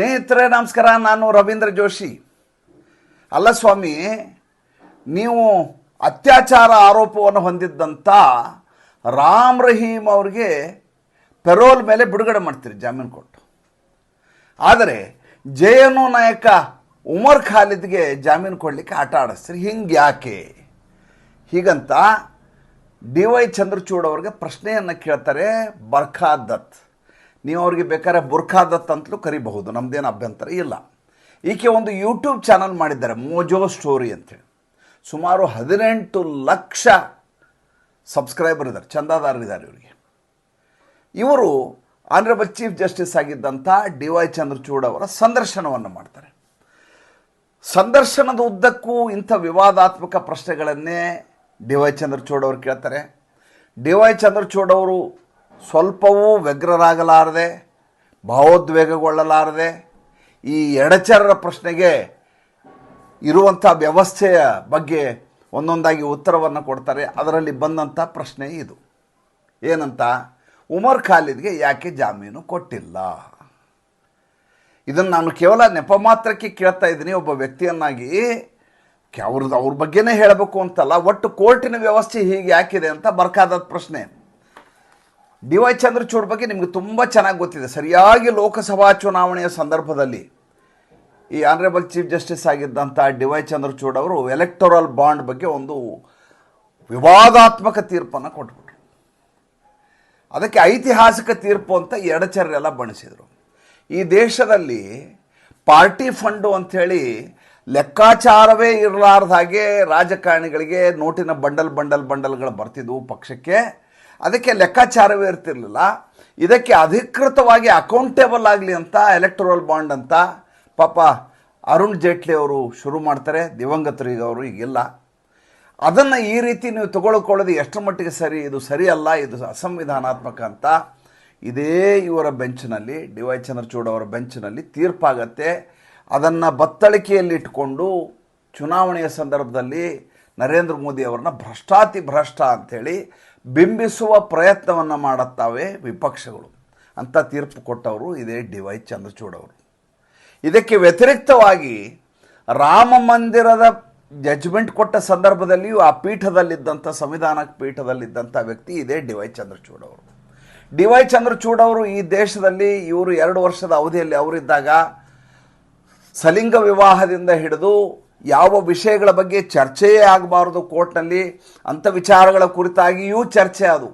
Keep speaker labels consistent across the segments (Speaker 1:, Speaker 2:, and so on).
Speaker 1: ಸ್ನೇಹಿತರೆ, ನಮಸ್ಕಾರ. ನಾನು ರವೀಂದ್ರ ಜೋಶಿ. ಅಲ್ಲ ಸ್ವಾಮಿ, ನೀವು ಅತ್ಯಾಚಾರ ಆರೋಪವನ್ನು ಹೊಂದಿದ್ದಂಥ ರಾಮ್ ರಹೀಮ್ ಅವ್ರಿಗೆ ಪೆರೋಲ್ ಮೇಲೆ ಬಿಡುಗಡೆ ಮಾಡ್ತೀರಿ ಜಾಮೀನು ಕೊಟ್ಟು. ಆದರೆ ಜಯನು ನಾಯಕ ಉಮರ್ ಖಾಲಿದ್ಗೆ ಜಾಮೀನು ಕೊಡಲಿಕ್ಕೆ ಆಟ ಆಡಿಸ್ತೀರಿ. ಹಿಂಗೆ ಯಾಕೆ? ಹೀಗಂತ ಡಿ ವೈ ಚಂದ್ರಚೂಡ್ ಅವ್ರಿಗೆ ಪ್ರಶ್ನೆಯನ್ನು ಕೇಳ್ತಾರೆ ಬರ್ಖಾ ದತ್. ನೀವು ಅವ್ರಿಗೆ ಬೇಕಾದ್ರೆ ಬುರ್ಖಾ ದತ್ ಅಂತಲೂ ಕರಿಬಹುದು ನಮ್ಮದೇನು ಅಭ್ಯಂತರ ಇಲ್ಲ. ಈಕೆ ಒಂದು ಯೂಟ್ಯೂಬ್ ಚಾನಲ್ ಮಾಡಿದ್ದಾರೆ, ಮೋಜೋ ಸ್ಟೋರಿ ಅಂತೇಳಿ ಸುಮಾರು ಹದಿನೆಂಟು ಲಕ್ಷ ಸಬ್ಸ್ಕ್ರೈಬರ್ ಇದ್ದಾರೆ, ಚಂದಾದಾರರಿದ್ದಾರೆ ಇವರಿಗೆ. ಇವರು ಆನರಬಲ್ ಚೀಫ್ ಜಸ್ಟಿಸ್ ಆಗಿದ್ದಂಥ ಡಿ ವೈ ಚಂದ್ರಚೂಡ್ ಅವರ ಸಂದರ್ಶನವನ್ನು ಮಾಡ್ತಾರೆ. ಸಂದರ್ಶನದ ಉದ್ದಕ್ಕೂ ಇಂಥ ವಿವಾದಾತ್ಮಕ ಪ್ರಶ್ನೆಗಳನ್ನೇ ಡಿ ವೈ ಚಂದ್ರಚೂಡ್ ಅವರು ಕೇಳ್ತಾರೆ. ಡಿ ವೈ ಚಂದ್ರಚೂಡ್ ಅವರು ಸ್ವಲ್ಪವೂ ವ್ಯಗ್ರರಾಗಲಾರದೆ, ಭಾವೋದ್ವೇಗಗೊಳ್ಳಲಾರದೆ, ಈ ಎಡಚರರ ಪ್ರಶ್ನೆಗೆ ಇರುವಂಥ ವ್ಯವಸ್ಥೆಯ ಬಗ್ಗೆ ಒಂದೊಂದಾಗಿ ಉತ್ತರವನ್ನು ಕೊಡ್ತಾರೆ. ಅದರಲ್ಲಿ ಬಂದಂಥ ಪ್ರಶ್ನೆ ಇದು. ಏನಂತ? ಉಮರ್ ಖಾಲಿದ್ಗೆ ಯಾಕೆ ಜಾಮೀನು ಕೊಟ್ಟಿಲ್ಲ? ಇದನ್ನು ನಾನು ಕೇವಲ ನೆಪ ಮಾತ್ರಕ್ಕೆ ಕೇಳ್ತಾ ಇದ್ದೀನಿ. ಒಬ್ಬ ವ್ಯಕ್ತಿಯನ್ನಾಗಿ ಅವ್ರದ್ದು ಅವ್ರ ಬಗ್ಗೆನೇ ಹೇಳಬೇಕು ಅಂತಲ್ಲ. ಒಟ್ಟು ಕೋರ್ಟಿನ ವ್ಯವಸ್ಥೆ ಹೀಗೆ ಯಾಕಿದೆ ಅಂತ ಬರ್ಕಾದ ಪ್ರಶ್ನೆ. ಡಿ ವೈ ಚಂದ್ರಚೂಡ್ ಬಗ್ಗೆ ನಿಮಗೆ ತುಂಬ ಚೆನ್ನಾಗಿ ಗೊತ್ತಿದೆ. ಸರಿಯಾಗಿ ಲೋಕಸಭಾ ಚುನಾವಣೆಯ ಸಂದರ್ಭದಲ್ಲಿ ಈ ಆನರೇಬಲ್ ಚೀಫ್ ಜಸ್ಟಿಸ್ ಆಗಿದ್ದಂಥ ಡಿ ವೈ ಚಂದ್ರಚೂಡ್ ಅವರು ಎಲೆಕ್ಟೋರಲ್ ಬಾಂಡ್ ಬಗ್ಗೆ ಒಂದು ವಿವಾದಾತ್ಮಕ ತೀರ್ಪನ್ನು ಕೊಟ್ಬಿಟ್ರು. ಅದಕ್ಕೆ ಐತಿಹಾಸಿಕ ತೀರ್ಪು ಅಂತ ಎಡಚರರೆಲ್ಲ ಬಣಿಸಿದರು. ಈ ದೇಶದಲ್ಲಿ ಪಾರ್ಟಿ ಫಂಡು ಅಂಥೇಳಿ ಲೆಕ್ಕಾಚಾರವೇ ಇರಲಾರ್ದ ಹಾಗೆ ರಾಜಕಾರಣಿಗಳಿಗೆ ನೋಟಿನ ಬಂಡಲ್ ಬಂಡಲ್ ಬಂಡಲ್ಗಳು ಬರ್ತಿದ್ವು ಪಕ್ಷಕ್ಕೆ. ಅದಕ್ಕೆ ಲೆಕ್ಕಾಚಾರವೇ ಇರ್ತಿರ್ಲಿಲ್ಲ. ಇದಕ್ಕೆ ಅಧಿಕೃತವಾಗಿ ಅಕೌಂಟೇಬಲ್ ಆಗಲಿ ಅಂತ ಎಲೆಕ್ಟ್ರಲ್ ಬಾಂಡ್ ಅಂತ ಪಾಪ ಅರುಣ್ ಜೇಟ್ಲಿ ಅವರು ಶುರು ಮಾಡ್ತಾರೆ ದಿವಂಗತರಿಗೆ ಅವರು ಈಗಿಲ್ಲ. ಅದನ್ನು ಈ ರೀತಿ ನೀವು ತಗೊಳ್ಕೊಳ್ಳೋದು ಎಷ್ಟರ ಮಟ್ಟಿಗೆ ಸರಿ, ಇದು ಸರಿಯಲ್ಲ, ಇದು ಅಸಂವಿಧಾನಾತ್ಮಕ ಅಂತ ಇದೇ ಇವರ ಬೆಂಚ್ನಲ್ಲಿ, ಡಿ ವೈ ಚಂದ್ರಚೂಡ್ ಅವರ ಬೆಂಚ್ನಲ್ಲಿ ತೀರ್ಪಾಗತ್ತೆ. ಅದನ್ನು ಬತ್ತಳಿಕೆಯಲ್ಲಿಟ್ಟುಕೊಂಡು ಚುನಾವಣೆಯ ಸಂದರ್ಭದಲ್ಲಿ ನರೇಂದ್ರ ಮೋದಿ ಅವರನ್ನ ಭ್ರಷ್ಟಾತಿ ಭ್ರಷ್ಟ ಅಂಥೇಳಿ ಬಿಂಬಿಸುವ ಪ್ರಯತ್ನವನ್ನು ಮಾಡುತ್ತಾವೆ ವಿಪಕ್ಷಗಳು. ಅಂತ ತೀರ್ಪು ಕೊಟ್ಟವರು ಇದೇ ಡಿ ವೈ ಚಂದ್ರಚೂಡ್ ಅವರು. ಇದಕ್ಕೆ ವ್ಯತಿರಿಕ್ತವಾಗಿ ರಾಮ ಮಂದಿರದ ಜಜ್ಮೆಂಟ್ ಕೊಟ್ಟ ಸಂದರ್ಭದಲ್ಲಿಯೂ ಆ ಪೀಠದಲ್ಲಿದ್ದಂಥ, ಸಂವಿಧಾನ ಪೀಠದಲ್ಲಿದ್ದಂಥ ವ್ಯಕ್ತಿ ಇದೇ ಡಿ ವೈ ಚಂದ್ರಚೂಡ್ ಅವರು. ಡಿ ವೈ ಚಂದ್ರಚೂಡ್ ಅವರು ಈ ದೇಶದಲ್ಲಿ ಇವರು ಎರಡು ವರ್ಷದ ಅವಧಿಯಲ್ಲಿ ಅವರಿದ್ದಾಗ ಸಲಿಂಗ ವಿವಾಹದಿಂದ ಹಿಡಿದು ಯಾವ ವಿಷಯಗಳ ಬಗ್ಗೆ ಚರ್ಚೆಯೇ ಆಗಬಾರದು ಕೋರ್ಟ್ನಲ್ಲಿ ಅಂಥ ವಿಚಾರಗಳ ಕುರಿತಾಗಿಯೂ ಚರ್ಚೆ ಅದು.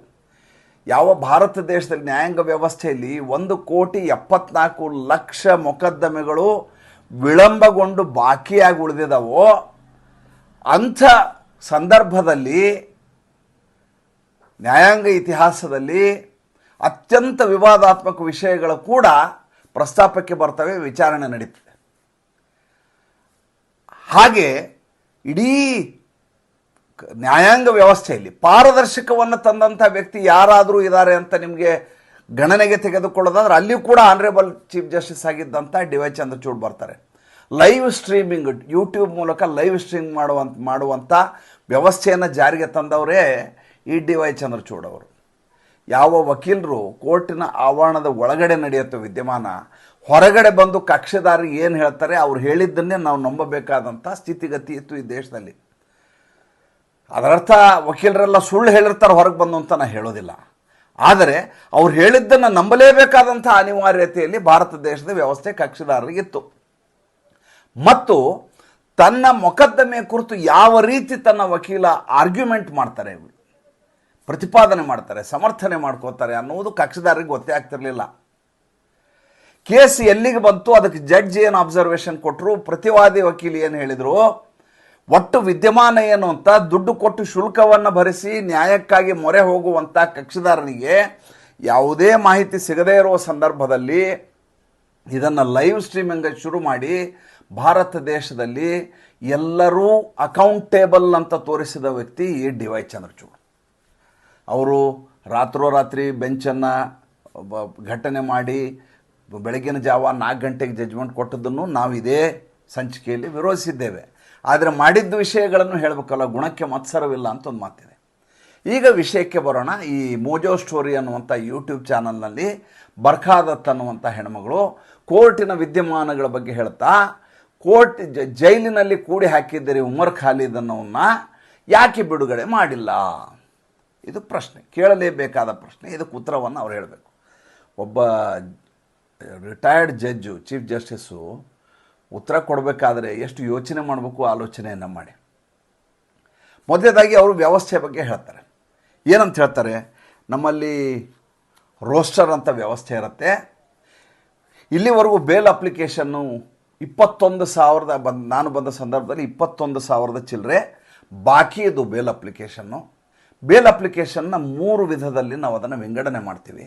Speaker 1: ಯಾವ ಭಾರತ ದೇಶದಲ್ಲಿ ನ್ಯಾಯಾಂಗ ವ್ಯವಸ್ಥೆಯಲ್ಲಿ ಒಂದು ಕೋಟಿ ಎಪ್ಪತ್ನಾಲ್ಕು ಲಕ್ಷ ಮೊಕದ್ದಮೆಗಳು ವಿಳಂಬಗೊಂಡು ಬಾಕಿಯಾಗಿ ಉಳಿದಿದ್ದಾವೋ ಅಂಥ ಸಂದರ್ಭದಲ್ಲಿ ನ್ಯಾಯಾಂಗ ಇತಿಹಾಸದಲ್ಲಿ ಅತ್ಯಂತ ವಿವಾದಾತ್ಮಕ ವಿಷಯಗಳು ಕೂಡ ಪ್ರಸ್ತಾಪಕ್ಕೆ ಬರ್ತವೆ, ವಿಚಾರಣೆ ನಡೀತದೆ. ಹಾಗೆ ಇಡೀ ನ್ಯಾಯಾಂಗ ವ್ಯವಸ್ಥೆಯಲ್ಲಿ ಪಾರದರ್ಶಕವನ್ನು ತಂದಂಥ ವ್ಯಕ್ತಿ ಯಾರಾದರೂ ಇದ್ದಾರೆ ಅಂತ ನಿಮಗೆ ಗಣನೆಗೆ ತೆಗೆದುಕೊಳ್ಳೋದಾದ್ರೆ ಅಲ್ಲಿಯೂ ಕೂಡ ಆನರೇಬಲ್ ಚೀಫ್ ಜಸ್ಟಿಸ್ ಆಗಿದ್ದಂಥ ಡಿ ವೈ ಚಂದ್ರಚೂಡ್ ಬರ್ತಾರೆ. ಲೈವ್ ಸ್ಟ್ರೀಮಿಂಗ್ ಯೂಟ್ಯೂಬ್ ಮೂಲಕ ಲೈವ್ ಸ್ಟ್ರೀಮ್ ಮಾಡುವಂತ ಮಾಡುವಂಥ ವ್ಯವಸ್ಥೆಯನ್ನು ಜಾರಿಗೆ ತಂದವರೇ ಈ ಡಿ ವೈ ಚಂದ್ರಚೂಡ್ ಅವರು. ಯಾವ ವಕೀಲರು ಕೋರ್ಟಿನ ಆವರಣದ ಒಳಗಡೆ ನಡೆಯುತ್ತೆ ವಿದ್ಯಮಾನ ಹೊರಗಡೆ ಬಂದು ಕಕ್ಷದಾರರು ಏನು ಹೇಳ್ತಾರೆ, ಅವ್ರು ಹೇಳಿದ್ದನ್ನೇ ನಾವು ನಂಬಬೇಕಾದಂಥ ಸ್ಥಿತಿಗತಿ ಇತ್ತು ಈ ದೇಶದಲ್ಲಿ. ಅದರರ್ಥ ವಕೀಲರೆಲ್ಲ ಸುಳ್ಳು ಹೇಳಿರ್ತಾರೆ, ಹೊರಗೆ ಬಂದು ಅಂತ ನಾನು ಹೇಳೋದಿಲ್ಲ. ಆದರೆ ಅವ್ರು ಹೇಳಿದ್ದನ್ನು ನಂಬಲೇಬೇಕಾದಂಥ ಅನಿವಾರ್ಯತೆಯಲ್ಲಿ ಭಾರತ ದೇಶದ ವ್ಯವಸ್ಥೆ ಕಕ್ಷಿದಾರರಿಗಿತ್ತು ಮತ್ತು ತನ್ನ ಮೊಕದ್ದಮೆ ಕುರಿತು ಯಾವ ರೀತಿ ತನ್ನ ವಕೀಲ ಆರ್ಗ್ಯುಮೆಂಟ್ ಮಾಡ್ತಾರೆ, ಪ್ರತಿಪಾದನೆ ಮಾಡ್ತಾರೆ, ಸಮರ್ಥನೆ ಮಾಡ್ಕೋತಾರೆ ಅನ್ನುವುದು ಕಕ್ಷಿದಾರರಿಗೆ ಗೊತ್ತೇ ಆಗ್ತಿರಲಿಲ್ಲ. ಕೇಸ್ ಎಲ್ಲಿಗೆ ಬಂತು, ಅದಕ್ಕೆ ಜಡ್ಜ್ ಏನು ಅಬ್ಸರ್ವೇಷನ್ ಕೊಟ್ಟರು ಪ್ರತಿವಾದಿ ವಕೀಲಿ ಏನು ಹೇಳಿದರು, ಒಟ್ಟು ವಿದ್ಯಮಾನ ಏನು ಅಂತ, ದುಡ್ಡು ಕೊಟ್ಟು ಶುಲ್ಕವನ್ನು ಭರಿಸಿ ನ್ಯಾಯಕ್ಕಾಗಿ ಮೊರೆ ಹೋಗುವಂಥ ಕಕ್ಷಿದಾರನಿಗೆ ಯಾವುದೇ ಮಾಹಿತಿ ಸಿಗದೇ ಇರುವ ಸಂದರ್ಭದಲ್ಲಿ ಇದನ್ನು ಲೈವ್ ಸ್ಟ್ರೀಮಿಂಗ್ ಶುರು ಮಾಡಿ ಭಾರತ ದೇಶದಲ್ಲಿ ಎಲ್ಲರೂ ಅಕೌಂಟೇಬಲ್ ಅಂತ ತೋರಿಸಿದ ವ್ಯಕ್ತಿ ಈ ಡಿ. ವೈ. ಚಂದ್ರಚೂಡ್. ಅವರು ರಾತ್ರೋರಾತ್ರಿ ಬೆಂಚನ್ನು ಘಟನೆ ಮಾಡಿ ಬೆಳಗಿನ ಜಾವ ನಾಲ್ಕು ಗಂಟೆಗೆ ಜಜ್ಮೆಂಟ್ ಕೊಟ್ಟದ್ದನ್ನು ನಾವು ಇದೇ ಸಂಚಿಕೆಯಲ್ಲಿ ವಿರೋಧಿಸಿದ್ದೇವೆ. ಆದರೆ ಮಾಡಿದ್ದ ವಿಷಯಗಳನ್ನು ಹೇಳಬೇಕಲ್ಲ, ಗುಣಕ್ಕೆ ಮತ್ಸರವಿಲ್ಲ ಅಂತ ಒಂದು ಮಾತಿದೆ. ಈಗ ವಿಷಯಕ್ಕೆ ಬರೋಣ. ಈ ಮೋಜೋ ಸ್ಟೋರಿ ಅನ್ನುವಂಥ ಯೂಟ್ಯೂಬ್ ಚಾನಲ್ನಲ್ಲಿ ಬರ್ಖಾದತ್ ಅನ್ನುವಂಥ ಹೆಣ್ಮಗಳು ಕೋರ್ಟಿನ ವಿದ್ಯಮಾನಗಳ ಬಗ್ಗೆ ಹೇಳ್ತಾ, ಕೋರ್ಟ್ ಜೈಲಿನಲ್ಲಿ ಕೂಡಿ ಹಾಕಿದ್ದರೆ ಉಮರ್ ಖಾಲಿದ್ ಅನ್ನೋನ್ನ ಯಾಕೆ ಬಿಡುಗಡೆ ಮಾಡಿಲ್ಲ? ಇದು ಪ್ರಶ್ನೆ. ಕೇಳಲೇಬೇಕಾದ ಪ್ರಶ್ನೆ. ಇದಕ್ಕೆ ಉತ್ತರವನ್ನು ಅವ್ರು ಹೇಳಬೇಕು. ಒಬ್ಬ ರಿಟೈರ್ಡ್ ಜಡ್ಜು ಚೀಫ್ ಜಸ್ಟಿಸ್ಸು ಉತ್ತರ ಕೊಡಬೇಕಾದ್ರೆ ಎಷ್ಟು ಯೋಚನೆ ಮಾಡಬೇಕು ಆಲೋಚನೆಯನ್ನು ಮಾಡಿ. ಮೊದಲನೇದಾಗಿ ಅವರು ವ್ಯವಸ್ಥೆ ಬಗ್ಗೆ ಹೇಳ್ತಾರೆ. ಏನಂತ ಹೇಳ್ತಾರೆ? ನಮ್ಮಲ್ಲಿ ರೋಸ್ಟರ್ ಅಂತ ವ್ಯವಸ್ಥೆ ಇರುತ್ತೆ. ಇಲ್ಲಿವರೆಗೂ ಬೇಲ್ ಅಪ್ಲಿಕೇಶನ್ನು ಇಪ್ಪತ್ತೊಂದು ಸಾವಿರದ ಬಂದ, ನಾನು ಬಂದ ಸಂದರ್ಭದಲ್ಲಿ ಇಪ್ಪತ್ತೊಂದು ಸಾವಿರದ ಚಿಲ್ಲರೆ ಬಾಕಿ ಇದು ಬೇಲ್ ಅಪ್ಲಿಕೇಶನ್ನು ಬೇಲ್ ಅಪ್ಲಿಕೇಶನ್ನ ಮೂರು ವಿಧದಲ್ಲಿ ನಾವು ಅದನ್ನು ವಿಂಗಡಣೆ ಮಾಡ್ತೀವಿ.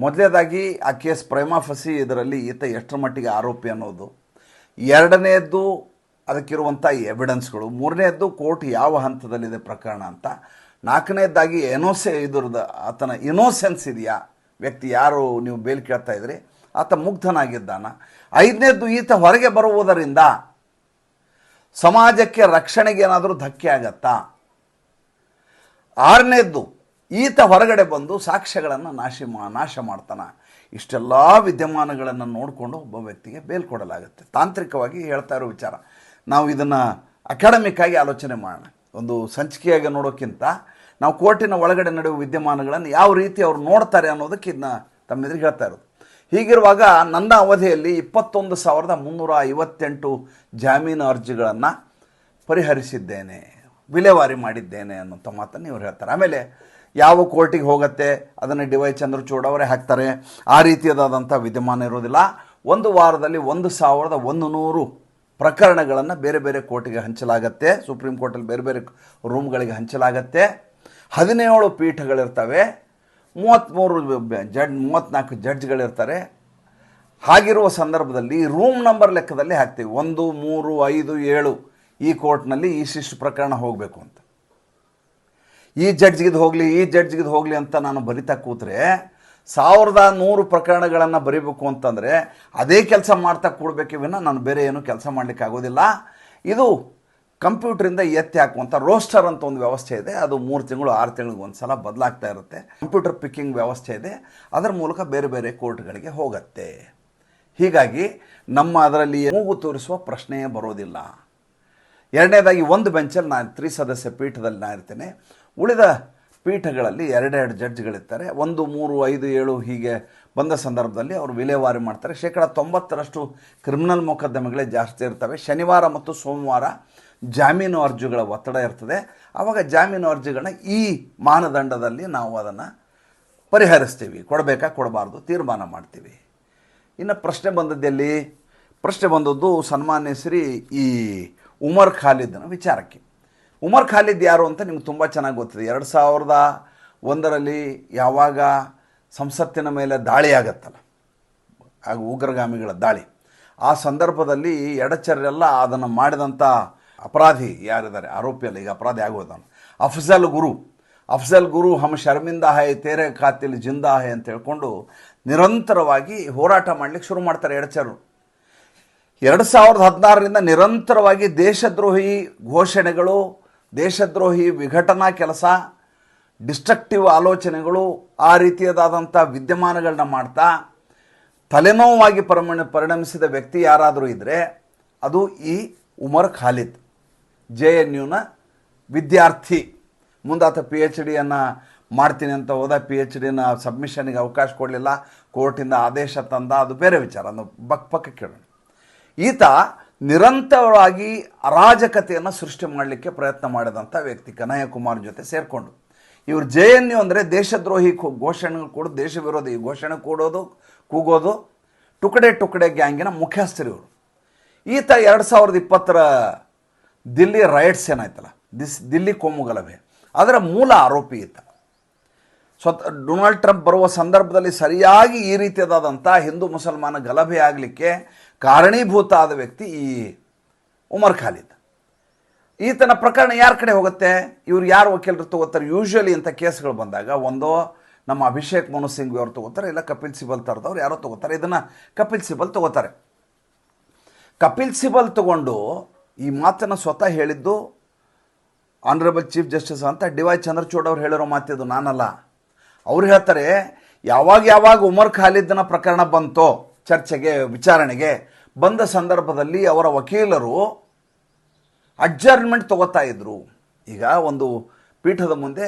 Speaker 1: ಮೊದಲನೇದಾಗಿ ಆ ಕೇಸ್ ಪ್ರೈಮಾಫಸಿ ಇದರಲ್ಲಿ ಈತ ಎಷ್ಟರ ಮಟ್ಟಿಗೆ ಆರೋಪಿ ಅನ್ನೋದು. ಎರಡನೇದ್ದು ಅದಕ್ಕಿರುವಂಥ ಎವಿಡೆನ್ಸ್ಗಳು ಮೂರನೇದ್ದು ಕೋರ್ಟ್ ಯಾವ ಹಂತದಲ್ಲಿದೆ ಪ್ರಕರಣ ಅಂತ. ನಾಲ್ಕನೇದಾಗಿ ಎನೋಸೆ ಇದ್ರದ ಆತನ ಇನೋಸೆನ್ಸ್ ಇದೆಯಾ? ವ್ಯಕ್ತಿ ಯಾರು ನೀವು ಬೇಲ್ ಕೇಳ್ತಾ ಇದ್ರಿ? ಆತ ಮುಗ್ಧನಾಗಿದ್ದಾನ. ಐದನೇದ್ದು ಈತ ಹೊರಗೆ ಬರುವುದರಿಂದ ಸಮಾಜಕ್ಕೆ ರಕ್ಷಣೆಗೆ ಏನಾದರೂ ಧಕ್ಕೆ ಆಗತ್ತಾ? ಆರನೇದ್ದು ಈತ ಹೊರಗಡೆ ಬಂದು ಸಾಕ್ಷ್ಯಗಳನ್ನು ನಾಶ ಮಾ, ನಾಶ ಮಾಡ್ತಾನೆ. ಇಷ್ಟೆಲ್ಲ ವಿದ್ಯಮಾನಗಳನ್ನು ನೋಡಿಕೊಂಡು ಒಬ್ಬ ವ್ಯಕ್ತಿಗೆ ಬೇಲ್ ಕೊಡಲಾಗುತ್ತೆ. ತಾಂತ್ರಿಕವಾಗಿ ಹೇಳ್ತಾ ಇರೋ ವಿಚಾರ. ನಾವು ಇದನ್ನು ಅಕಾಡೆಮಿಕ್ ಆಗಿ ಆಲೋಚನೆ ಮಾಡೋಣ. ಒಂದು ಸಂಚಿಕೆಯಾಗಿ ನೋಡೋಕ್ಕಿಂತ ನಾವು ಕೋರ್ಟಿನ ಒಳಗಡೆ ನಡೆಯುವ ವಿದ್ಯಮಾನಗಳನ್ನು ಯಾವ ರೀತಿ ಅವರು ನೋಡ್ತಾರೆ ಅನ್ನೋದಕ್ಕೆ ಇದನ್ನ ತಮ್ಮೆದುರಿಗೆ ಹೇಳ್ತಾ ಇರೋದು. ಹೀಗಿರುವಾಗ ನನ್ನ ಅವಧಿಯಲ್ಲಿ ಇಪ್ಪತ್ತೊಂದು ಸಾವಿರದ ಮುನ್ನೂರ ಐವತ್ತೆಂಟು ಜಾಮೀನು ಅರ್ಜಿಗಳನ್ನು ಪರಿಹರಿಸಿದ್ದೇನೆ. ವಿಲೇವಾರಿ ಮಾಡಿದ್ದೇನೆ ಅನ್ನೋಂಥ ಮಾತನ್ನು ಇವ್ರು ಹೇಳ್ತಾರೆ. ಆಮೇಲೆ ಯಾವ ಕೋರ್ಟಿಗೆ ಹೋಗುತ್ತೆ, ಅದನ್ನು ಡಿ ವೈ ಚಂದ್ರಚೂಡ್ ಅವರೇ ಹಾಕ್ತಾರೆ. ಆ ರೀತಿಯದಾದಂಥ ವಿದ್ಯಮಾನ ಇರೋದಿಲ್ಲ. ಒಂದು ವಾರದಲ್ಲಿ ಒಂದು ಸಾವಿರದ ಒಂದು ನೂರು ಪ್ರಕರಣಗಳನ್ನು ಬೇರೆ ಬೇರೆ ಕೋರ್ಟಿಗೆ ಹಂಚಲಾಗತ್ತೆ. ಸುಪ್ರೀಂ ಕೋರ್ಟಲ್ಲಿ ಬೇರೆ ಬೇರೆ ರೂಮ್ಗಳಿಗೆ ಹಂಚಲಾಗತ್ತೆ. ಹದಿನೇಳು ಪೀಠಗಳಿರ್ತವೆ. ಮೂವತ್ತ್ಮೂರು ಜಡ್ ಮೂವತ್ತ್ನಾಲ್ಕು ಜಡ್ಜ್ಗಳಿರ್ತಾರೆ. ಹಾಗಿರುವ ಸಂದರ್ಭದಲ್ಲಿ ರೂಮ್ ನಂಬರ್ ಲೆಕ್ಕದಲ್ಲಿ ಹಾಕ್ತೀವಿ. ಒಂದು, ಮೂರು, ಐದು, ಏಳು ಈ ಕೋರ್ಟ್ನಲ್ಲಿ ಇಷ್ಟಿಷ್ಟು ಪ್ರಕರಣ ಹೋಗಬೇಕು ಅಂತ. ಈ ಜಡ್ಜ್ಗಿದು ಹೋಗಲಿ, ಈ ಜಡ್ಜ್ಗಿದು ಹೋಗಲಿ ಅಂತ ನಾನು ಬರಿತಾ ಕೂತ್ರೆ, ಸಾವಿರದ ನೂರು ಪ್ರಕರಣಗಳನ್ನು ಬರೀಬೇಕು ಅಂತಂದರೆ ಅದೇ ಕೆಲಸ ಮಾಡ್ತಾ ಕೂಡಬೇಕೆ ವಿನ ನಾನು ಬೇರೆ ಏನು ಕೆಲಸ ಮಾಡಲಿಕ್ಕೆ ಆಗೋದಿಲ್ಲ. ಇದು ಕಂಪ್ಯೂಟ್ರಿಂದ ಎತ್ತಿ ಹಾಕುವಂಥ ರೋಸ್ಟರ್ ಅಂತ ಒಂದು ವ್ಯವಸ್ಥೆ ಇದೆ. ಅದು ಮೂರು ತಿಂಗಳು, ಆರು ತಿಂಗಳಿಗೆ ಒಂದು ಸಲ ಬದಲಾಗ್ತಾ ಇರುತ್ತೆ. ಕಂಪ್ಯೂಟರ್ ಪಿಕ್ಕಿಂಗ್ ವ್ಯವಸ್ಥೆ ಇದೆ. ಅದರ ಮೂಲಕ ಬೇರೆ ಬೇರೆ ಕೋರ್ಟ್ಗಳಿಗೆ ಹೋಗುತ್ತೆ. ಹೀಗಾಗಿ ನಮ್ಮ ಅದರಲ್ಲಿ ಮೂಗು ತೋರಿಸುವ ಪ್ರಶ್ನೆಯೇ ಬರೋದಿಲ್ಲ. ಎರಡನೇದಾಗಿ, ಒಂದು ಬೆಂಚಲ್ಲಿ ನಾನು ತ್ರಿಸದಸ್ಯ ಪೀಠದಲ್ಲಿ ನಾನು ಇರ್ತೇನೆ. ಉಳಿದ ಪೀಠಗಳಲ್ಲಿ ಎರಡೆರಡು ಜಡ್ಜ್ಗಳಿರ್ತಾರೆ. ಒಂದು, ಮೂರು, ಐದು, ಏಳು ಹೀಗೆ ಬಂದ ಸಂದರ್ಭದಲ್ಲಿ ಅವರು ವಿಲೇವಾರಿ ಮಾಡ್ತಾರೆ. ಶೇಕಡ ತೊಂಬತ್ತರಷ್ಟು ಕ್ರಿಮಿನಲ್ ಮೊಕದ್ದಮೆಗಳೇ ಜಾಸ್ತಿ ಇರ್ತವೆ. ಶನಿವಾರ ಮತ್ತು ಸೋಮವಾರ ಜಾಮೀನು ಅರ್ಜಿಗಳ ಒತ್ತಡ ಇರ್ತದೆ. ಆವಾಗ ಜಾಮೀನು ಅರ್ಜಿಗಳನ್ನ ಈ ಮಾನದಂಡದಲ್ಲಿ ನಾವು ಅದನ್ನು ಪರಿಹರಿಸ್ತೀವಿ. ಕೊಡಬೇಕಾ? ಕೊಡಬಾರ್ದು. ತೀರ್ಮಾನ ಮಾಡ್ತೀವಿ. ಇನ್ನು ಪ್ರಶ್ನೆ ಬಂದದ್ದೆಲ್ಲಿ ಪ್ರಶ್ನೆ ಬಂದದ್ದು ಸನ್ಮಾನ್ಯ ಶ್ರೀ ಈ ಉಮರ್ ಖಾಲಿದ್ನ ವಿಚಾರಕ್ಕೆ. ಉಮರ್ ಖಾಲಿದ್ ಯಾರು ಅಂತ ನಿಮ್ಗೆ ತುಂಬ ಚೆನ್ನಾಗಿ ಗೊತ್ತಿದೆ. ಎರಡು ಸಾವಿರದ ಒಂದರಲ್ಲಿ ಯಾವಾಗ ಸಂಸತ್ತಿನ ಮೇಲೆ ದಾಳಿ ಆಗತ್ತಲ್ಲ, ಹಾಗೂ ಉಗ್ರಗಾಮಿಗಳ ದಾಳಿ. ಆ ಸಂದರ್ಭದಲ್ಲಿ ಎಡಚರ್ರೆಲ್ಲ ಅದನ್ನು ಮಾಡಿದಂಥ ಅಪರಾಧಿ ಯಾರಿದ್ದಾರೆ? ಆರೋಪಿಯಲ್ಲ ಈಗ ಅಪರಾಧಿ ಆಗೋದನ್ನು ಅಫ್ಜಲ್ ಗುರು ಅಫ್ಜಲ್ ಗುರು ಹಮ್ ಶರ್ಮಿಂದ ಹೈ, ತೇರೆ ಖಾತಿಲಿ ಜಿಂದಾ ಹೈ ಅಂತ ಹೇಳ್ಕೊಂಡು ನಿರಂತರವಾಗಿ ಹೋರಾಟ ಮಾಡಲಿಕ್ಕೆ ಶುರು ಮಾಡ್ತಾರೆ ಎಡಚರು. ಎರಡು ಸಾವಿರದ ಹದಿನಾರರಿಂದ ನಿರಂತರವಾಗಿ ದೇಶದ್ರೋಹಿ ಘೋಷಣೆಗಳು ದೇಶದ್ರೋಹಿ ವಿಘಟನಾ ಕೆಲಸ, ಡಿಸ್ಟ್ರಕ್ಟಿವ್ ಆಲೋಚನೆಗಳು ಆ ರೀತಿಯದಾದಂಥ ವಿದ್ಯಮಾನಗಳನ್ನ ಮಾಡ್ತಾ, ತಲೆನೋವಾಗಿ ಪರಿಮಣ, ಪರಿಣಮಿಸಿದ ವ್ಯಕ್ತಿ ಯಾರಾದರೂ ಇದ್ದರೆ ಅದು ಈ ಉಮರ್ ಖಾಲಿದ್, ಜೆ ಎನ್ ಯುನ ವಿದ್ಯಾರ್ಥಿ. ಮುಂದಾತ ಪಿ ಎಚ್ ಡಿಯನ್ನು ಮಾಡ್ತೀನಿ ಅಂತ ಹೋದ ಪಿ ಎಚ್ ಡಿನ ಸಬ್ಮಿಷನ್ಗೆ ಅವಕಾಶ ಕೊಡಲಿಲ್ಲ, ಕೋರ್ಟಿಂದ ಆದೇಶ ತಂದ, ಅದು ಬೇರೆ ವಿಚಾರ. ಅದು ಬಕ್ ಪಕ್ಕ ಕೇಳೋಣ. ಈತ ನಿರಂತರವಾಗಿ ಅರಾಜಕತೆಯನ್ನು ಸೃಷ್ಟಿ ಮಾಡಲಿಕ್ಕೆ ಪ್ರಯತ್ನ ಮಾಡಿದಂಥ ವ್ಯಕ್ತಿ ಕನಯ್ಯ ಕುಮಾರ್ ಜೊತೆ ಸೇರಿಕೊಂಡು. ಇವರು ಜೆ ಎನ್ ಯು ಅಂದರೆ ದೇಶದ್ರೋಹಿ ಘೋಷಣೆ ಕೊಡೋದು, ದೇಶ ವಿರೋಧಿ ಘೋಷಣೆ ಕೊಡೋದು, ಕೂಗೋದು, ಟುಕಡೆ ಟುಕಡೆ ಗ್ಯಾಂಗಿನ ಮುಖ್ಯಸ್ಥರು ಇವರು. ಈತ ಎರಡು ಸಾವಿರದ ಇಪ್ಪತ್ತರ ದಿಲ್ಲಿ ರೈಟ್ಸ್ ಏನಾಯ್ತಲ್ಲ, ದಿಸ್ ದಿಲ್ಲಿ ಕೋಮು ಗಲಭೆ ಅದರ ಮೂಲ ಆರೋಪಿ ಈತ. ಸ್ವತಃ ಡೊನಾಲ್ಡ್ ಟ್ರಂಪ್ ಬರುವ ಸಂದರ್ಭದಲ್ಲಿ ಸರಿಯಾಗಿ ಈ ರೀತಿಯಾದಂಥ ಹಿಂದೂ ಮುಸಲ್ಮಾನ ಗಲಭೆ ಆಗಲಿಕ್ಕೆ ಕಾರಣೀಭೂತ ಆದ ವ್ಯಕ್ತಿ ಈ ಉಮರ್ ಖಾಲಿದ್. ಈತನ ಪ್ರಕರಣ ಯಾರ ಕಡೆ ಹೋಗುತ್ತೆ? ಇವ್ರು ಯಾರು ವಕೀಲರು ತಗೋತಾರೆ? ಯೂಶ್ವಲಿ ಇಂಥ ಕೇಸ್ಗಳು ಬಂದಾಗ ಒಂದೋ ನಮ್ಮ ಅಭಿಷೇಕ್ ಮನು ಸಿಂಗ್ ಅವ್ರು ತಗೋತಾರೆ, ಇಲ್ಲ ಕಪಿಲ್ ಸಿಬಲ್ ಥರದವ್ರು ಯಾರೋ ತಗೋತಾರೆ. ಇದನ್ನು ಕಪಿಲ್ ಸಿಬಲ್ ತಗೋತಾರೆ. ಕಪಿಲ್ ಸಿಬಲ್ ತಗೊಂಡು ಈ ಮಾತನ್ನು ಸ್ವತಃ ಹೇಳಿದ್ದು ಆನರಬಲ್ ಚೀಫ್ ಜಸ್ಟಿಸ್ ಅಂತ ಡಿ ವೈ ಚಂದ್ರಚೂಡ್ ಅವ್ರು ಹೇಳಿರೋ ಮಾತಿದು ನಾನಲ್ಲ. ಅವ್ರು ಹೇಳ್ತಾರೆ, ಯಾವಾಗ ಯಾವಾಗ ಉಮರ್ ಖಾಲಿದ್ದನ ಪ್ರಕರಣ ಬಂತೋ ಚರ್ಚೆಗೆ, ವಿಚಾರಣೆಗೆ ಬಂದ ಸಂದರ್ಭದಲ್ಲಿ ಅವರ ವಕೀಲರು ಅಡ್ಜರ್ನ್ಮೆಂಟ್ ತಗೋತಾ ಇದ್ರು. ಈಗ ಒಂದು ಪೀಠದ ಮುಂದೆ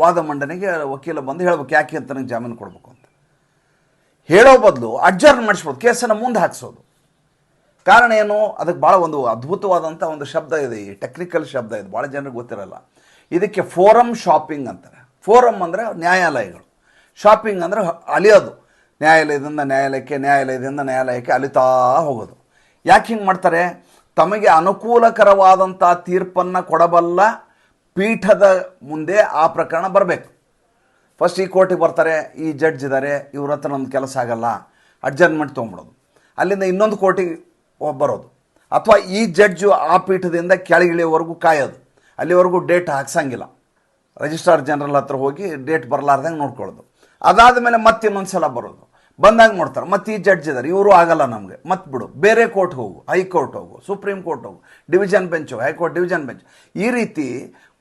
Speaker 1: ವಾದ ಮಂಡನೆಗೆ ವಕೀಲ ಬಂದು ಹೇಳ್ಬೇಕು, ಯಾಕೆ ಅಂತ ನನಗೆ ಜಾಮೀನು ಕೊಡಬೇಕು ಅಂತ. ಹೇಳೋ ಬದಲು ಅಡ್ಜರ್ನ್ ಮಾಡಿಸ್ಬೋದು ಕೇಸನ್ನು ಮುಂದೆ ಹಾಕಿಸೋದು. ಕಾರಣ ಏನು? ಅದಕ್ಕೆ ಭಾಳ ಒಂದು ಅದ್ಭುತವಾದಂಥ ಒಂದು ಶಬ್ದ ಇದೆ, ಈ ಟೆಕ್ನಿಕಲ್ ಶಬ್ದ ಇದೆ, ಭಾಳ ಜನರಿಗೆ ಗೊತ್ತಿರಲ್ಲ. ಇದಕ್ಕೆ ಫೋರಮ್ ಶಾಪಿಂಗ್ ಅಂತಾರೆ. ಫೋರಮ್ ಅಂದರೆ ನ್ಯಾಯಾಲಯಗಳು. ಶಾಪಿಂಗ್ ಅಂದರೆ ಅಲಿಯೋದು. ನ್ಯಾಯಾಲಯದಿಂದ ನ್ಯಾಯಾಲಯಕ್ಕೆ ನ್ಯಾಯಾಲಯದಿಂದ ನ್ಯಾಯಾಲಯಕ್ಕೆ ಅಲಿತಾ ಹೋಗೋದು. ಯಾಕೆ ಹಿಂಗೆ ಮಾಡ್ತಾರೆ? ತಮಗೆ ಅನುಕೂಲಕರವಾದಂಥ ತೀರ್ಪನ್ನು ಕೊಡಬಲ್ಲ ಪೀಠದ ಮುಂದೆ ಆ ಪ್ರಕರಣ ಬರಬೇಕು. ಫಸ್ಟ್ ಈ ಕೋರ್ಟಿಗೆ ಬರ್ತಾರೆ, ಈ ಜಡ್ಜ್ ಇದ್ದಾರೆ ಇವ್ರ ಹತ್ರ ನಮ್ಮ ಕೆಲಸ ಆಗಲ್ಲ ಅಡ್ಜಸ್ಟ್ಮೆಂಟ್ ತೊಗೊಂಬಿಡೋದು ಅಲ್ಲಿಂದ ಇನ್ನೊಂದು ಕೋರ್ಟಿಗೆ ಬರೋದು. ಅಥವಾ ಈ ಜಡ್ಜು ಆ ಪೀಠದಿಂದ ಕೆಳಗಿಳಿಯೋವರೆಗೂ ಕಾಯೋದು. ಅಲ್ಲಿವರೆಗೂ ಡೇಟ್ ಹಾಕ್ಸಂಗಿಲ್ಲ. ರಿಜಿಸ್ಟ್ರಾರ್ ಜನರಲ್ ಹತ್ರ ಹೋಗಿ ಡೇಟ್ ಬರಲಾರ್ದಂಗೆ ನೋಡ್ಕೊಳ್ಳೋದು. ಅದಾದ ಮೇಲೆ ಮತ್ತೆ ಇನ್ನೊಂದು ಸಲ ಬರೋದು. ಬಂದಾಗ ಮಾಡ್ತಾರೆ ಮತ್ತೆ ಈ ಜಡ್ಜ್ ಇದ್ದಾರೆ ಇವರು ಆಗಲ್ಲ ನಮಗೆ. ಮತ್ತೆ ಬಿಡು, ಬೇರೆ ಕೋರ್ಟ್ ಹೋಗು ಹೈಕೋರ್ಟ್ ಹೋಗು ಸುಪ್ರೀಂ ಕೋರ್ಟ್ ಹೋಗು ಡಿವಿಷನ್ ಬೆಂಚ್ ಹೋಗು ಹೈಕೋರ್ಟ್ ಡಿವಿಷನ್ ಬೆಂಚ್ ಈ ರೀತಿ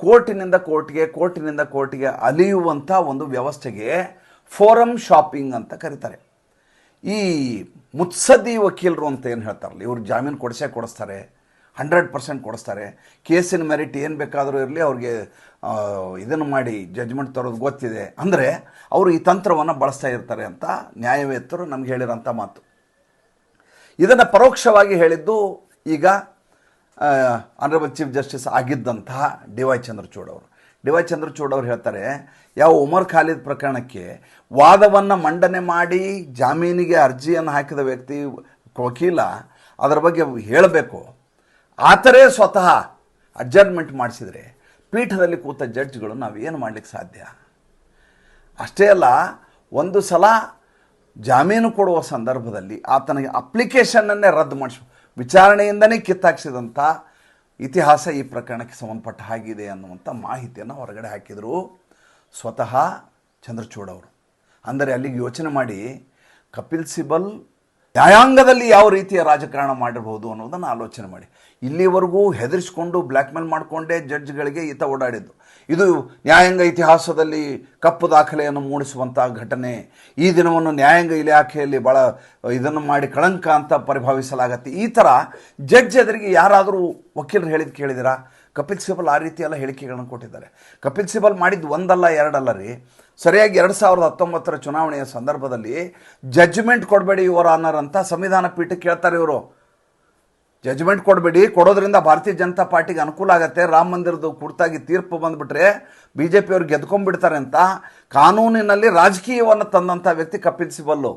Speaker 1: ಕೋರ್ಟಿನಿಂದ ಕೋರ್ಟ್ಗೆ ಕೋರ್ಟಿನಿಂದ ಕೋರ್ಟ್ಗೆ ಅಲಿಯುವಂಥ ಒಂದು ವ್ಯವಸ್ಥೆಗೆ ಫೋರಮ್ ಶಾಪಿಂಗ್ ಅಂತ ಕರೀತಾರೆ. ಈ ಮುತ್ಸದ್ದಿ ವಕೀಲರು ಅಂತ ಏನು ಹೇಳ್ತಾರಲ್ಲ, ಇವ್ರು ಜಾಮೀನು ಕೊಡಿಸೇ ಕೊಡಿಸ್ತಾರೆ. ಹಂಡ್ರೆಡ್ ಪರ್ಸೆಂಟ್ ಕೊಡಿಸ್ತಾರೆ. ಕೇಸಿನ ಮೆರಿಟ್ ಏನು ಬೇಕಾದರೂ ಇರಲಿ, ಅವ್ರಿಗೆ ಇದನ್ನು ಮಾಡಿ ಜಜ್ಮೆಂಟ್ ತರೋದು ಗೊತ್ತಿದೆ. ಅಂದರೆ ಅವರು ಈ ತಂತ್ರವನ್ನು ಬಳಸ್ತಾ ಇರ್ತಾರೆ ಅಂತ ನ್ಯಾಯವೇತ್ತರು ನಮ್ಗೆ ಹೇಳಿರೋಂಥ ಮಾತು. ಇದನ್ನು ಪರೋಕ್ಷವಾಗಿ ಹೇಳಿದ್ದು ಈಗ ಆನರಬಲ್ ಚೀಫ್ ಜಸ್ಟಿಸ್ ಆಗಿದ್ದಂತಹ ಡಿ ವೈ ಚಂದ್ರಚೂಡ್ ಅವರು. ಡಿ ವೈ ಚಂದ್ರಚೂಡ್ ಅವರು ಹೇಳ್ತಾರೆ, ಯಾವ ಉಮರ್ ಖಾಲಿದ್ ಪ್ರಕರಣಕ್ಕೆ ವಾದವನ್ನು ಮಂಡನೆ ಮಾಡಿ ಜಾಮೀನಿಗೆ ಅರ್ಜಿಯನ್ನು ಹಾಕಿದ ವ್ಯಕ್ತಿ ವಕೀಲ, ಅದರ ಬಗ್ಗೆ ಹೇಳಬೇಕು. ಆತರೇ ಸ್ವತಃ ಅಡ್ಜರ್ನ್ಮೆಂಟ್ ಮಾಡಿಸಿದರೆ ಪೀಠದಲ್ಲಿ ಕೂತ ಜಡ್ಜ್ಗಳು ನಾವು ಏನು ಮಾಡಲಿಕ್ಕೆ ಸಾಧ್ಯ? ಅಷ್ಟೇ ಅಲ್ಲ, ಒಂದು ಸಲ ಜಾಮೀನು ಕೊಡುವ ಸಂದರ್ಭದಲ್ಲಿ ಆತನಿಗೆ ಅಪ್ಲಿಕೇಶನನ್ನೇ ರದ್ದು ಮಾಡಿಸ್, ವಿಚಾರಣೆಯಿಂದನೇ ಕಿತ್ತಾಕ್ಸಿದಂಥ ಇತಿಹಾಸ ಈ ಪ್ರಕರಣಕ್ಕೆ ಸಂಬಂಧಪಟ್ಟ ಹಾಗಿದೆ ಅನ್ನುವಂಥ ಮಾಹಿತಿಯನ್ನು ಹೊರಗಡೆ ಹಾಕಿದರು ಸ್ವತಃ ಚಂದ್ರಚೂಡ್ ಅವರು. ಅಂದರೆ ಅಲ್ಲಿಗೆ ಯೋಚನೆ ಮಾಡಿ, ಕಪಿಲ್ ಸಿಬಲ್ ನ್ಯಾಯಾಂಗದಲ್ಲಿ ಯಾವ ರೀತಿಯ ರಾಜಕಾರಣ ಮಾಡಿರಬಹುದು ಅನ್ನೋದನ್ನು ಆಲೋಚನೆ ಮಾಡಿ. ಇಲ್ಲಿವರೆಗೂ ಹೆದರಿಸ್ಕೊಂಡು ಬ್ಲ್ಯಾಕ್ಮೇಲ್ ಮಾಡಿಕೊಂಡೇ ಜಡ್ಜ್ಗಳಿಗೆ ಈತ ಓಡಾಡಿದ್ದು. ಇದು ನ್ಯಾಯಾಂಗ ಇತಿಹಾಸದಲ್ಲಿ ಕಪ್ಪು ದಾಖಲೆಯನ್ನು ಮೂಡಿಸುವಂಥ ಘಟನೆ. ಈ ದಿನವನ್ನು ನ್ಯಾಯಾಂಗ ಇಲಾಖೆಯಲ್ಲಿ ಭಾಳ ಇದನ್ನು ಮಾಡಿ ಕಳಂಕ ಅಂತ ಪರಿಭಾವಿಸಲಾಗತ್ತೆ. ಈ ಥರ ಜಡ್ಜ್ ಎದುರಿಗೆ ಯಾರಾದರೂ ವಕೀಲರು ಹೇಳಿದ್ದು ಕೇಳಿದಿರಾ? ಕಪಿಲ್ ಸಿಬಲ್ ಆ ರೀತಿ ಎಲ್ಲ ಹೇಳಿಕೆಗಳನ್ನು ಕೊಟ್ಟಿದ್ದಾರೆ. ಕಪಿಲ್ ಸಿಬಲ್ ಮಾಡಿದ್ದು ಒಂದಲ್ಲ, ಎರಡಲ್ಲ ರೀ. ಸರಿಯಾಗಿ ಎರಡು ಸಾವಿರದ ಹತ್ತೊಂಬತ್ತರ ಚುನಾವಣೆಯ ಸಂದರ್ಭದಲ್ಲಿ ಜಡ್ಜ್ಮೆಂಟ್ ಕೊಡಬೇಡಿ ಇವರ ಅನ್ನರ್ ಅಂತ ಸಂವಿಧಾನ ಪೀಠಕ್ಕೆ ಕೇಳ್ತಾರೆ ಇವರು. ಜಡ್ಜ್ಮೆಂಟ್ ಕೊಡಬೇಡಿ. ಕೊಡೋದ್ರಿಂದ ಭಾರತೀಯ ಜನತಾ ಪಾರ್ಟಿಗೆ ಅನುಕೂಲ ಆಗುತ್ತೆ. ರಾಮ ಮಂದಿರದ ಕುರ್ತಾಗಿ ತೀರ್ಪು ಬಂದುಬಿಟ್ರೆ ಬಿ ಜೆ ಪಿಯವ್ರು ಗೆದ್ಕೊಂಡ್ಬಿಡ್ತಾರೆ ಅಂತ ಕಾನೂನಿನಲ್ಲಿ ರಾಜಕೀಯವನ್ನು ತಂದಂಥ ವ್ಯಕ್ತಿ ಕಪಿಲ್ ಸಿಬಲ್ಲು.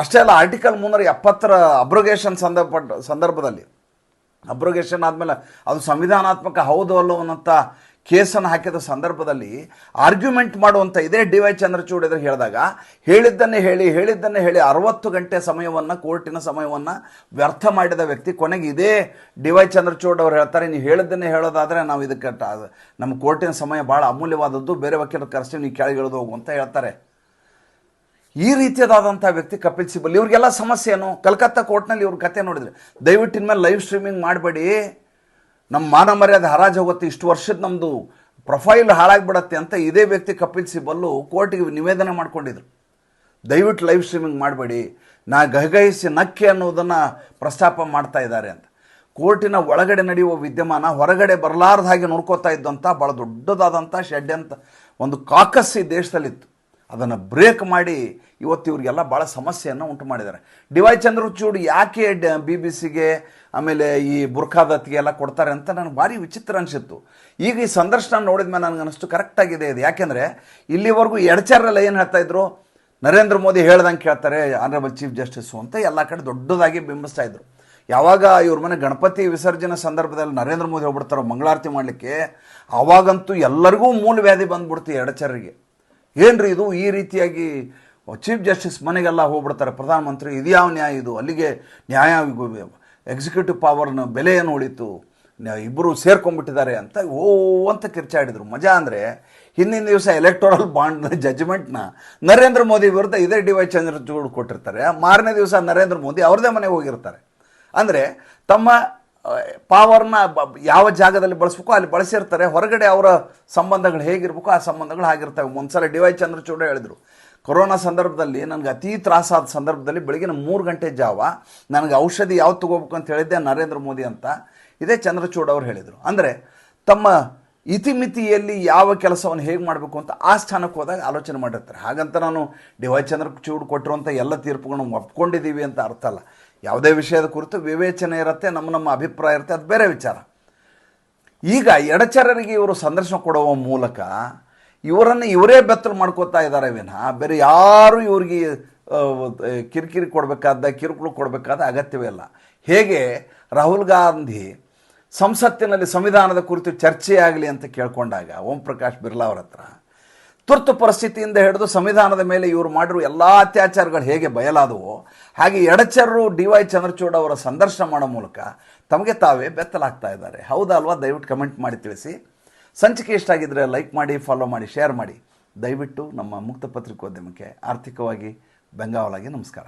Speaker 1: ಅಷ್ಟೇ ಅಲ್ಲ ಆರ್ಟಿಕಲ್ ಮುನ್ನೂರ ಎಪ್ಪತ್ತರ ಅಬ್ರೊಗೇಷನ್ ಸಂದರ್ಭ, ಸಂದರ್ಭದಲ್ಲಿ. ಅಬ್ರೊಗೇಷನ್ ಆದಮೇಲೆ ಅದು ಸಂವಿಧಾನಾತ್ಮಕ ಹೌದು ಅಲ್ಲೋ ಅನ್ನೋಂಥ ಕೇಸನ್ನು ಹಾಕಿದ ಸಂದರ್ಭದಲ್ಲಿ ಆರ್ಗ್ಯುಮೆಂಟ್ ಮಾಡುವಂಥ ಇದೇ ಡಿ ವೈ ಚಂದ್ರಚೂಡ್ ಎದುರು ಹೇಳಿದಾಗ, ಹೇಳಿದ್ದನ್ನೇ ಹೇಳಿ ಹೇಳಿದ್ದನ್ನೇ ಹೇಳಿ ಅರವತ್ತು ಗಂಟೆ ಸಮಯವನ್ನು, ಕೋರ್ಟಿನ ಸಮಯವನ್ನು ವ್ಯರ್ಥ ಮಾಡಿದ ವ್ಯಕ್ತಿ ಕೊನೆಗೆ ಇದೇ ಡಿ ವೈ ಚಂದ್ರಚೂಡ್ ಅವರು ಹೇಳ್ತಾರೆ, ನೀವು ಹೇಳಿದ್ದನ್ನೇ ಹೇಳೋದಾದರೆ ನಾವು ಇದಕ್ಕೆ ನಮ್ಮ ಕೋರ್ಟಿನ ಸಮಯ ಭಾಳ ಅಮೂಲ್ಯವಾದದ್ದು, ಬೇರೆ ವಕೀಲರು ಕರೆಸಿ ನೀವು ಕೆಳಗಿಳಿದು ಹೋಗು ಅಂತ ಹೇಳ್ತಾರೆ. ಈ ರೀತಿಯಾದಂಥ ವ್ಯಕ್ತಿ ಕಪಿಲ್ ಸಿಬಲ್, ಇವ್ರಿಗೆಲ್ಲ ಸಮಸ್ಯೆ ಏನು? ಕಲ್ಕತ್ತಾ ಕೋರ್ಟ್ನಲ್ಲಿ ಇವ್ರ ಕತೆ ನೋಡಿದ್ರೆ, ದಯವಿಟ್ಟು ಇನ್ಮೇಲೆ ಲೈವ್ ಸ್ಟ್ರೀಮಿಂಗ್ ಮಾಡಬೇಡಿ ನಮ್ಮ ಮಾನ ಮರ್ಯಾದೆ ಹರಾಜು ಹೋಗುತ್ತೆ, ಇಷ್ಟು ವರ್ಷದ ನಮ್ಮದು ಪ್ರೊಫೈಲ್ ಹಾಳಾಗಿಬಿಡತ್ತೆ ಅಂತ ಇದೇ ವ್ಯಕ್ತಿ ಕಪಿಲ್ ಸಿಬಲ್ಲು ಕೋರ್ಟಿಗೆ ನಿವೇದನೆ ಮಾಡ್ಕೊಂಡಿದ್ರು. ದಯವಿಟ್ಟು ಲೈವ್ ಸ್ಟ್ರೀಮಿಂಗ್ ಮಾಡಬೇಡಿ, ನಾ ಗಹಗಹಿಸಿ ನಕ್ಕೆ ಅನ್ನೋದನ್ನು ಪ್ರಸ್ತಾಪ ಮಾಡ್ತಾ ಇದ್ದಾರೆ ಅಂತ. ಕೋರ್ಟಿನ ಒಳಗಡೆ ನಡೆಯುವ ವಿದ್ಯಮಾನ ಹೊರಗಡೆ ಬರಲಾರ್ದ ಹಾಗೆ ನೋಡ್ಕೋತಾ ಇದ್ದಂಥ ಭಾಳ ದೊಡ್ಡದಾದಂಥ ಅಂತ ಒಂದು ಕಾಕಸ್ ಈ ದೇಶದಲ್ಲಿತ್ತು. ಅದನ್ನು ಬ್ರೇಕ್ ಮಾಡಿ ಇವತ್ತು ಇವರಿಗೆಲ್ಲ ಭಾಳ ಸಮಸ್ಯೆಯನ್ನು ಉಂಟು ಮಾಡಿದ್ದಾರೆ. ಡಿ ವೈ ಚಂದ್ರಚೂಡ್ ಯಾಕೆ ಬಿ ಬಿ ಸಿಗೆ ಆಮೇಲೆ ಈ ಬುರ್ಖಾದತ್ಗೆ ಎಲ್ಲ ಕೊಡ್ತಾರೆ ಅಂತ ನನಗೆ ಭಾರಿ ವಿಚಿತ್ರ ಅನಿಸಿತ್ತು. ಈಗ ಈ ಸಂದರ್ಶನ ನೋಡಿದ ಮೇಲೆ ನನಗೆ ಅನಿಸ್ತು ಕರೆಕ್ಟಾಗಿದೆ ಇದು. ಯಾಕೆಂದರೆ ಇಲ್ಲಿವರೆಗೂ ಎಡಚಾರೆಲ್ಲ ಏನು ಹೇಳ್ತಾ ಇದ್ರು? ನರೇಂದ್ರ ಮೋದಿ ಹೇಳ್ದಂಗೆ ಕೇಳ್ತಾರೆ ಆನರಬಲ್ ಚೀಫ್ ಜಸ್ಟಿಸು ಅಂತ ಎಲ್ಲ ಕಡೆ ದೊಡ್ಡದಾಗಿ ಬಿಂಬಿಸ್ತಾ ಇದ್ರು. ಯಾವಾಗ ಇವ್ರ ಮನೆ ಗಣಪತಿ ವಿಸರ್ಜನೆ ಸಂದರ್ಭದಲ್ಲಿ ನರೇಂದ್ರ ಮೋದಿ ಹೋಗ್ಬಿಡ್ತಾರೋ ಮಂಗಳಾರತಿ ಮಾಡಲಿಕ್ಕೆ ಆವಾಗಂತೂ ಎಲ್ಲರಿಗೂ ಮೂಲ ವ್ಯಾಧಿ ಬಂದ್ಬಿಡ್ತು ಎಡಚರಿಗೆ ಏನ್ರಿ ಇದು? ಈ ರೀತಿಯಾಗಿ ಚೀಫ್ ಜಸ್ಟಿಸ್ ಮನೆಗೆಲ್ಲ ಹೋಗ್ಬಿಡ್ತಾರೆ. ಪ್ರಧಾನಮಂತ್ರಿ ಇದು ಯಾವ ನ್ಯಾಯ ಇದು? ಅಲ್ಲಿಗೆ ನ್ಯಾಯ ಎಕ್ಸಿಕ್ಯೂಟಿವ್ ಪವರ್ನ ಬೆಲೆ ಏನು ಉಳಿತು ಇಬ್ಬರು ಸೇರ್ಕೊಂಡ್ಬಿಟ್ಟಿದ್ದಾರೆ ಅಂತ ಓ ಅಂತ ಕಿರ್ಚಾಡಿದ್ರು. ಮಜಾ ಅಂದರೆ ಹಿಂದಿನ ದಿವಸ ಎಲೆಕ್ಟೋರಲ್ ಬಾಂಡ್ ಜಜ್ಮೆಂಟ್ನ ನರೇಂದ್ರ ಮೋದಿ ವಿರುದ್ಧ ಇದೇ ಡಿ ವೈ ಚಂದ್ರಚೂಡ್ ಕೊಟ್ಟಿರ್ತಾರೆ. ಮಾರನೇ ದಿವಸ ನರೇಂದ್ರ ಮೋದಿ ಅವ್ರದೇ ಮನೆಗೆ ಹೋಗಿರ್ತಾರೆ. ಅಂದರೆ ತಮ್ಮ ಪಾವರ್ನ ಯಾವ ಜಾಗದಲ್ಲಿ ಬಳಸ್ಬೇಕು ಅಲ್ಲಿ ಬಳಸಿರ್ತಾರೆ. ಹೊರಗಡೆ ಅವರ ಸಂಬಂಧಗಳು ಹೇಗಿರ್ಬೇಕು ಆ ಸಂಬಂಧಗಳು ಹಾಗಿರ್ತವೆ ಒಂದ್ಸಲ ಡಿ ವೈ ಚಂದ್ರಚೂಡ ಹೇಳಿದರು. ಕೊರೋನಾ ಸಂದರ್ಭದಲ್ಲಿ ನನಗೆ ಅತಿ ತ್ರಾಸಾದ ಸಂದರ್ಭದಲ್ಲಿ ಬೆಳಗಿನ ಮೂರು ಗಂಟೆ ಜಾವ ನನಗೆ ಔಷಧಿ ಯಾವ್ದು ತಗೋಬೇಕು ಅಂತ ಹೇಳಿದ್ದೆ ನರೇಂದ್ರ ಮೋದಿ ಅಂತ. ಇದೇ ಚಂದ್ರಚೂಡ್ ಅವರು ಹೇಳಿದರು. ಅಂದರೆ ತಮ್ಮ ಇತಿಮಿತಿಯಲ್ಲಿ ಯಾವ ಕೆಲಸವನ್ನು ಹೇಗೆ ಮಾಡಬೇಕು ಅಂತ ಆ ಸ್ಥಾನಕ್ಕೆ ಹೋದಾಗ ಆಲೋಚನೆ ಮಾಡಿರ್ತಾರೆ. ಹಾಗಂತ ನಾನು ಡಿ ವೈ ಚಂದ್ರಚೂಡ್ ಕೊಟ್ಟಿರುವಂಥ ಎಲ್ಲ ತೀರ್ಪುಗಳನ್ನು ಒಪ್ಕೊಂಡಿದ್ದೀವಿ ಅಂತ ಅರ್ಥ ಅಲ್ಲ. ಯಾವುದೇ ವಿಷಯದ ಕುರಿತು ವಿವೇಚನೆ ಇರುತ್ತೆ, ನಮ್ಮ ನಮ್ಮ ಅಭಿಪ್ರಾಯ ಇರುತ್ತೆ, ಅದು ಬೇರೆ ವಿಚಾರ. ಈಗ ಎಡಚರರಿಗೆ ಇವರು ಸಂದರ್ಶನ ಕೊಡುವ ಮೂಲಕ ಇವರನ್ನು ಇವರೇ ಬೆತ್ತಲು ಮಾಡ್ಕೋತಾ ಇದ್ದಾರೆ ವಿನಃ. ಬೇರೆ ಯಾರು ಇವ್ರಿಗೆ ಕಿರಿಕಿರಿ ಕೊಡಬೇಕಾದ, ಕಿರುಕುಳು ಕೊಡಬೇಕಾದ ಅಗತ್ಯವೇ ಇಲ್ಲ. ಹೇಗೆ ರಾಹುಲ್ ಗಾಂಧಿ ಸಂಸತ್ತಿನಲ್ಲಿ ಸಂವಿಧಾನದ ಕುರಿತು ಚರ್ಚೆ ಆಗಲಿ ಅಂತ ಕೇಳ್ಕೊಂಡಾಗ, ಓಂ ಪ್ರಕಾಶ್ ಬಿರ್ಲಾ ಅವರ ಹತ್ರ, ತುರ್ತು ಪರಿಸ್ಥಿತಿಯಿಂದ ಹಿಡಿದು ಸಂವಿಧಾನದ ಮೇಲೆ ಇವರು ಮಾಡಿರುವ ಎಲ್ಲ ಅತ್ಯಾಚಾರಗಳು ಹೇಗೆ ಬಯಲಾದವೋ, ಹಾಗೆ ಎಡಚರರು ಡಿ ವೈ ಚಂದ್ರಚೂಡ್ ಅವರ ಸಂದರ್ಶನ ಮಾಡೋ ಮೂಲಕ ತಮಗೆ ತಾವೇ ಬೆತ್ತಲಾಗ್ತಾ ಇದ್ದಾರೆ. ಹೌದಾ ದಯವಿಟ್ಟು ಕಮೆಂಟ್ ಮಾಡಿ ತಿಳಿಸಿ. ಸಂಚಿಕೆ ಇಷ್ಟ ಆಗಿದ್ದರೆ ಲೈಕ್ ಮಾಡಿ ಫಾಲೋ ಮಾಡಿ ಶೇರ್ ಮಾಡಿ, ದಯವಿಟ್ಟು ನಮ್ಮ ಮುಕ್ತ ಪತ್ರಿಕೋದ್ಯಮಕ್ಕೆ ಆರ್ಥಿಕವಾಗಿ ಬೆಂಗಾವಲಾಗಿ ನಮಸ್ಕಾರ.